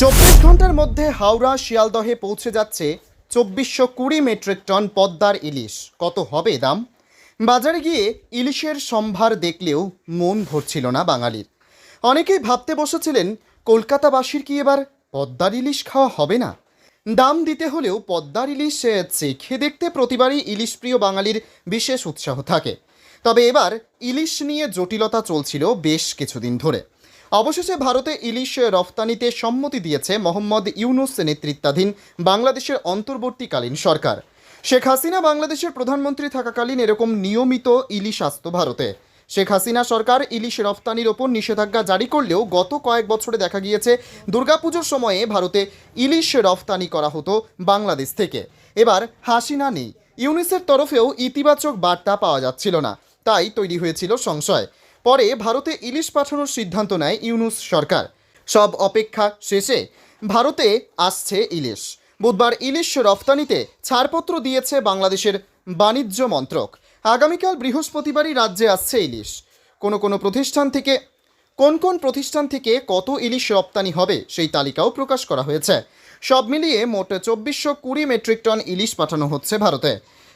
চব্বিশ ঘণ্টার মধ্যে হাওড়া শিয়ালদহে পৌঁছে যাচ্ছে চব্বিশশো কুড়ি মেট্রিক টন পদ্মার ইলিশ। কত হবে দাম? বাজারে গিয়ে ইলিশের সম্ভার দেখলেও মন ভরছিল না বাঙালির। অনেকেই ভাবতে বসেছিলেন, কলকাতাবাসীর কি এবার পদ্মার ইলিশ খাওয়া হবে না? দাম দিতে হলেও পদ্মার ইলিশ চেখে দেখতে প্রতিবারই ইলিশ প্রিয় বাঙালির বিশেষ উৎসাহ থাকে। তবে এবার ইলিশ নিয়ে জটিলতা চলছিল বেশ কিছুদিন ধরে। অবশেষে ভারতে ইলিশ রফতানিতে সম্মতি দিয়েছে মোহাম্মদ ইউনুস নেতৃত্বাধীন বাংলাদেশের অন্তর্বর্তীকালীন সরকার। শেখ হাসিনা বাংলাদেশের প্রধানমন্ত্রী থাকাকালীন এরকম নিয়মিত ইলিশ আসত ভারতে। শেখ হাসিনা সরকার ইলিশ রফতানির ওপর নিষেধাজ্ঞা জারি করলেও গত কয়েক বছরে দেখা গিয়েছে দুর্গাপুজোর সময়ে ভারতে ইলিশ রফতানি করা হতো বাংলাদেশ থেকে। এবার হাসিনা নেই। ইউনিসের তরফেও ইতিবাচক বার্তা পাওয়া যাচ্ছিল না। তাই তৈরি হয়েছিল সংশয়। পরে ভারতে ইলিশ পাঠানোর সিদ্ধান্ত নেয় ইউনুস সরকার। সব অপেক্ষা শেষে ভারতে আসছে ইলিশ। বুধবার ইলিশ রফতানিতে ছাড়পত্র দিয়েছে বাংলাদেশের বাণিজ্য মন্ত্রক। আগামীকাল বৃহস্পতিবারই রাজ্যে আসছে ইলিশ। কোনো কোনো প্রতিষ্ঠান থেকে, কোন কোন প্রতিষ্ঠান থেকে কত ইলিশ রপ্তানি হবে সেই তালিকাও প্রকাশ করা হয়েছে। সব মিলিয়ে মোট চব্বিশশো কুড়ি মেট্রিক টন ইলিশ পাঠানো হচ্ছে ভারতে।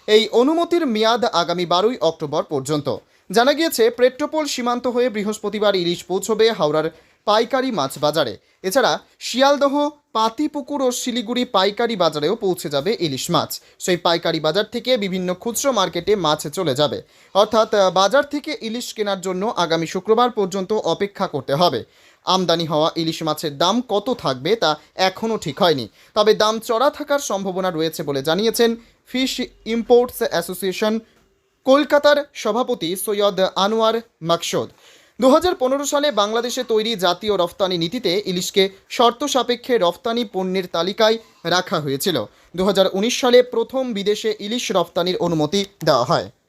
এই অনুমতির মেয়াদ আগামী বারোই অক্টোবর পর্যন্ত। জানা গিয়েছে, পেট্রোপোল সীমান্ত হয়ে বৃহস্পতিবার ইলিশ পৌঁছবে হাওড়ার পাইকারি মাছ বাজারে। এছাড়া, শিয়ালদহ, পাতিপুকুর ও শিলিগুড়ি পাইকারি বাজারেও পৌঁছে যাবে ইলিশ মাছ। সেই পাইকারি বাজার থেকে বিভিন্ন খুচরো মার্কেটে মাছ চলে যাবে। অর্থাৎ বাজার থেকে ইলিশ কেনার জন্য আগামী শুক্রবার পর্যন্ত অপেক্ষা করতে হবে। আমদানি হওয়া ইলিশ মাছের দাম কত থাকবে তা এখনও ঠিক হয়নি। তবে দাম চড়া থাকার সম্ভাবনা রয়েছে বলে জানিয়েছেন ফিশ ইম্পোর্টস অ্যাসোসিয়েশন কলকাতার সভাপতি সৈয়দ আনোয়ার মাকসুদ। দু সালে বাংলাদেশে তৈরি জাতীয় রফতানি নীতিতে ইলিশকে শর্ত সাপেক্ষে রফতানি পণ্যের তালিকায় রাখা হয়েছিল। দু হাজার উনিশ সালে প্রথম বিদেশে ইলিশ রফতানির অনুমতি দেওয়া হয়।